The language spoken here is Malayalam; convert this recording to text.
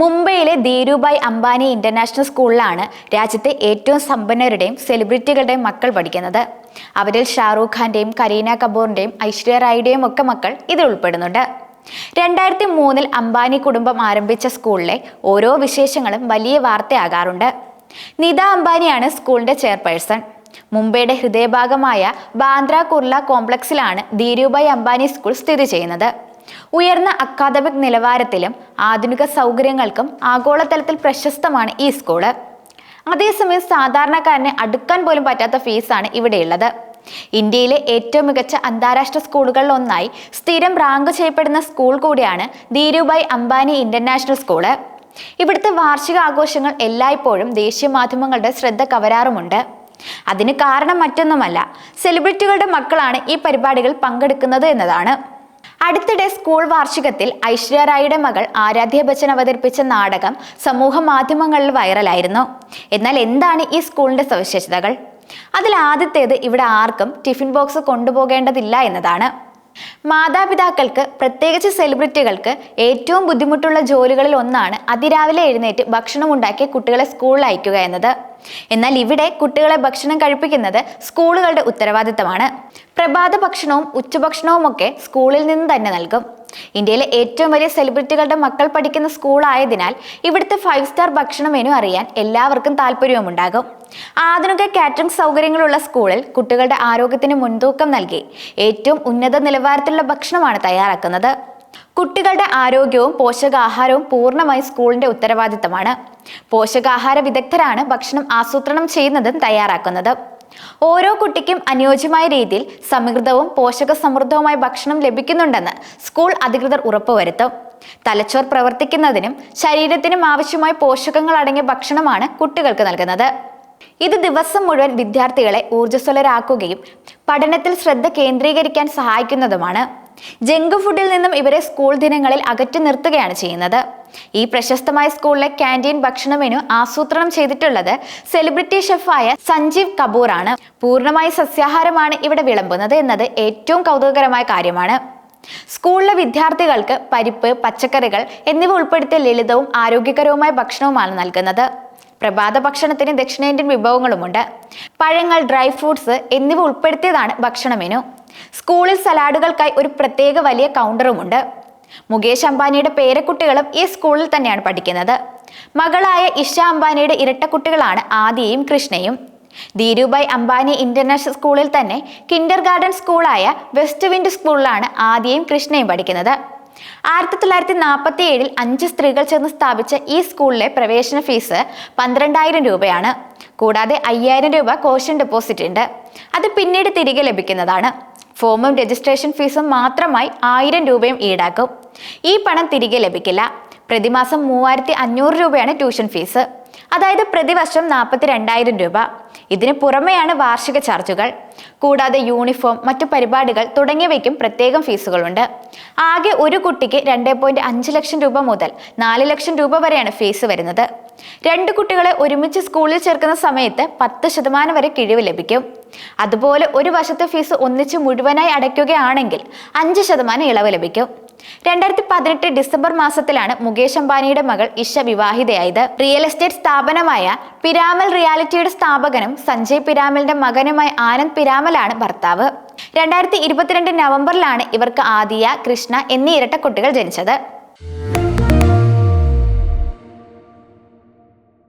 മുംബൈയിലെ ധീരുഭായ് അംബാനി ഇന്റർനാഷണൽ സ്കൂളിലാണ് രാജ്യത്തെ ഏറ്റവും സമ്പന്നരുടെയും സെലിബ്രിറ്റികളുടെയും മക്കൾ പഠിക്കുന്നത്. അവരിൽ ഷാറൂഖ് ഖാന്റെയും കരീന കപൂറിന്റെയും ഐശ്വര്യ റായിയുടെയും ഒക്കെ മക്കൾ ഇതിൽ ഉൾപ്പെടുന്നുണ്ട്. രണ്ടായിരത്തി മൂന്നിൽ അംബാനി കുടുംബം ആരംഭിച്ച സ്കൂളിലെ ഓരോ വിശേഷങ്ങളും വലിയ വാർത്തയാകാറുണ്ട്. നിത അംബാനിയാണ് സ്കൂളിന്റെ ചെയർപേഴ്സൺ. മുംബൈയുടെ ഹൃദയഭാഗമായ ബാന്ദ്ര കുർല കോംപ്ലക്സിലാണ് ധീരുഭായ് അംബാനി സ്കൂൾ സ്ഥിതി ചെയ്യുന്നത്. ഉയർന്ന അക്കാദമിക് നിലവാരത്തിലും ആധുനിക സൗകര്യങ്ങൾക്കും ആഗോളതലത്തിൽ പ്രശസ്തമാണ് ഈ സ്കൂൾ. അതേസമയം സാധാരണക്കാരന് അടുക്കാൻ പോലും പറ്റാത്ത ഫീസാണ് ഇവിടെയുള്ളത്. ഇന്ത്യയിലെ ഏറ്റവും മികച്ച അന്താരാഷ്ട്ര സ്കൂളുകളിൽ ഒന്നായി സ്ഥിരം റാങ്ക് ചെയ്യപ്പെടുന്ന സ്കൂൾ കൂടിയാണ് ധീരുഭായ് അംബാനി ഇന്റർനാഷണൽ സ്കൂൾ. ഇവിടുത്തെ വാർഷിക ആഘോഷങ്ങൾ എല്ലായ്പ്പോഴും ദേശീയ മാധ്യമങ്ങളുടെ ശ്രദ്ധ കവരാറുമുണ്ട്. അതിന് കാരണം മറ്റൊന്നുമല്ല സെലിബ്രിറ്റികളുടെ മക്കളാണ് ഈ പരിപാടികൾ പങ്കെടുക്കുന്നത് എന്നതാണ്. അടുത്തിടെ സ്കൂൾ വാർഷികത്തിൽ ഐശ്വര്യ റായിയുടെ മകൾ ആരാധ്യ ബച്ചൻ അവതരിപ്പിച്ച നാടകം സമൂഹ മാധ്യമങ്ങളിൽ വൈറലായിരുന്നു. എന്നാൽ എന്താണ് ഈ സ്കൂളിന്റെ സവിശേഷതകൾ? അതിൽ ആദ്യത്തേത് ഇവിടെ ആർക്കും ടിഫിൻ ബോക്സ് കൊണ്ടുപോകേണ്ടതില്ല എന്നതാണ്. മാതാപിതാക്കൾക്ക് പ്രത്യേകിച്ച് സെലിബ്രിറ്റികൾക്ക് ഏറ്റവും ബുദ്ധിമുട്ടുള്ള ജോലികളിൽ ഒന്നാണ് അതിരാവിലെ എഴുന്നേറ്റ് ഭക്ഷണം ഉണ്ടാക്കി കുട്ടികളെ സ്കൂളിൽ അയക്കുക എന്നത്. എന്നാൽ ഇവിടെ കുട്ടികളെ ഭക്ഷണം കഴിപ്പിക്കുന്നത് സ്കൂളുകളുടെ ഉത്തരവാദിത്തമാണ്. പ്രഭാത ഭക്ഷണവും ഉച്ചഭക്ഷണവും ഒക്കെ സ്കൂളിൽ നിന്ന് തന്നെ നൽകും. ഇന്ത്യയിലെ ഏറ്റവും വലിയ സെലിബ്രിറ്റികളുടെ മക്കൾ പഠിക്കുന്ന സ്കൂളായതിനാൽ ഇവിടുത്തെ ഫൈവ് സ്റ്റാർ ഭക്ഷണം മെനു അറിയാൻ എല്ലാവർക്കും താല്പര്യവുമുണ്ടാകും. ആധുനിക കാറ്ററിംഗ് സൗകര്യങ്ങളുള്ള സ്കൂളിൽ കുട്ടികളുടെ ആരോഗ്യത്തിന് മുൻതൂക്കം നൽകി ഏറ്റവും ഉന്നത നിലവാരത്തിലുള്ള ഭക്ഷണമാണ് തയ്യാറാക്കുന്നത്. കുട്ടികളുടെ ആരോഗ്യവും പോഷകാഹാരവും പൂർണമായി സ്കൂളിന്റെ ഉത്തരവാദിത്തമാണ്. പോഷകാഹാര വിദഗ്ധരാണ് ഭക്ഷണം ആസൂത്രണം ചെയ്യുന്നതും തയ്യാറാക്കുന്നത്. ഓരോ കുട്ടിക്കും അനുയോജ്യമായ രീതിയിൽ സമൃദ്ധവും പോഷക സമൃദ്ധവുമായ ഭക്ഷണം ലഭിക്കുന്നുണ്ടെന്ന് സ്കൂൾ അധികൃതർ ഉറപ്പുവരുത്തും. തലച്ചോർ പ്രവർത്തിക്കുന്നതിനും ശരീരത്തിനും ആവശ്യമായ പോഷകങ്ങൾ അടങ്ങിയ ഭക്ഷണമാണ് കുട്ടികൾക്ക് നൽകുന്നത്. ഇത് ദിവസം മുഴുവൻ വിദ്യാർത്ഥികളെ ഊർജസ്വലരാക്കുകയും പഠനത്തിൽ ശ്രദ്ധ കേന്ദ്രീകരിക്കാൻ സഹായിക്കുന്നതുമാണ്. ജങ്ക് ഫുഡിൽ നിന്നും ഇവരെ സ്കൂൾ ദിനങ്ങളിൽ അകറ്റി നിർത്തുകയാണ് ചെയ്യുന്നത്. ഈ പ്രശസ്തമായ സ്കൂളിലെ ക്യാന്റീൻ ഭക്ഷണ മെനു ആസൂത്രണം ചെയ്തിട്ടുള്ളത് സെലിബ്രിറ്റി ഷെഫായ സഞ്ജീവ് കപൂർ ആണ് പൂർണമായി സസ്യാഹാരമാണ് ഇവിടെ വിളമ്പുന്നത് എന്നത് ഏറ്റവും കൗതുകകരമായ കാര്യമാണ്. സ്കൂളിലെ വിദ്യാർത്ഥികൾക്ക് പരിപ്പ് പച്ചക്കറികൾ എന്നിവ ഉൾപ്പെടുത്തിയ ലളിതവും ആരോഗ്യകരവുമായ ഭക്ഷണവുമാണ് നൽകുന്നത്. പ്രഭാത ഭക്ഷണത്തിന് ദക്ഷിണേന്ത്യൻ വിഭവങ്ങളുമുണ്ട്. പഴങ്ങൾ ഡ്രൈ ഫ്രൂട്ട്സ് എന്നിവ ഉൾപ്പെടുത്തിയതാണ് ഭക്ഷണ മെനു സ്കൂളിൽ സലാഡുകൾക്കായി ഒരു പ്രത്യേക വലിയ കൗണ്ടറുമുണ്ട്. മുകേഷ് അംബാനിയുടെ പേരക്കുട്ടികളും ഈ സ്കൂളിൽ തന്നെയാണ് പഠിക്കുന്നത്. മകളായ ഇഷ അംബാനിയുടെ ഇരട്ടക്കുട്ടികളാണ് ആദിയും കൃഷ്ണയും. ധീരുഭായ് അംബാനി ഇന്റർനാഷണൽ സ്കൂളിൽ തന്നെ കിൻഡർ ഗാർഡൻ സ്കൂളായ വെസ്റ്റ് വിൻഡ് സ്കൂളിലാണ് ആദിയും കൃഷ്ണയും പഠിക്കുന്നത്. ആയിരത്തി തൊള്ളായിരത്തി നാൽപ്പത്തി ഏഴിൽ അഞ്ച് സ്ത്രീകൾ ചേർന്ന് സ്ഥാപിച്ച ഈ സ്കൂളിലെ പ്രവേശന ഫീസ് പന്ത്രണ്ടായിരം രൂപയാണ്. കൂടാതെ അയ്യായിരം രൂപ കോഷൻ ഡെപ്പോസിറ്റ് ഉണ്ട്. അത് പിന്നീട് തിരികെ ലഭിക്കുന്നതാണ്. ഫോമും രജിസ്ട്രേഷൻ ഫീസും മാത്രമായി ആയിരം രൂപയും ഈടാക്കും. ഈ പണം തിരികെ ലഭിക്കില്ല. പ്രതിമാസം മൂവായിരത്തി അഞ്ഞൂറ് രൂപയാണ് ട്യൂഷൻ ഫീസ്. അതായത് പ്രതിവർഷം നാൽപ്പത്തി രണ്ടായിരം രൂപ. ഇതിന് പുറമെയാണ് വാർഷിക ചാർജുകൾ. കൂടാതെ യൂണിഫോം മറ്റു പരിപാടികൾ തുടങ്ങിയവയ്ക്കും പ്രത്യേകം ഫീസുകളുണ്ട്. ആകെ ഒരു കുട്ടിക്ക് രണ്ട് ലക്ഷം രൂപ മുതൽ നാല് ലക്ഷം രൂപ വരെയാണ് ഫീസ് വരുന്നത്. രണ്ട് കുട്ടികളെ ഒരുമിച്ച് സ്കൂളിൽ ചേർക്കുന്ന സമയത്ത് പത്ത് ശതമാനം വരെ കിഴിവ് ലഭിക്കും. അതുപോലെ ഒരു വർഷത്തെ ഫീസ് ഒന്നിച്ച് മുഴുവനായി അടയ്ക്കുകയാണെങ്കിൽ അഞ്ച് ശതമാനം ഇളവ് ലഭിക്കും. രണ്ടായിരത്തി പതിനെട്ട് ഡിസംബർ മാസത്തിലാണ് മുകേഷ് അംബാനിയുടെ മകൾ ഇഷ വിവാഹിതയായത്. റിയൽ എസ്റ്റേറ്റ് സ്ഥാപനമായ പിരാമൽ റിയാലിറ്റിയുടെ സ്ഥാപകനും സഞ്ജയ് പിരാമലിന്റെ മകനുമായ ആനന്ദ് പിരാമലാണ് ഭർത്താവ്. രണ്ടായിരത്തി ഇരുപത്തിരണ്ട് നവംബറിലാണ് ഇവർക്ക് ആദിയ കൃഷ്ണ എന്നീ ഇരട്ടക്കുട്ടികൾ ജനിച്ചത്.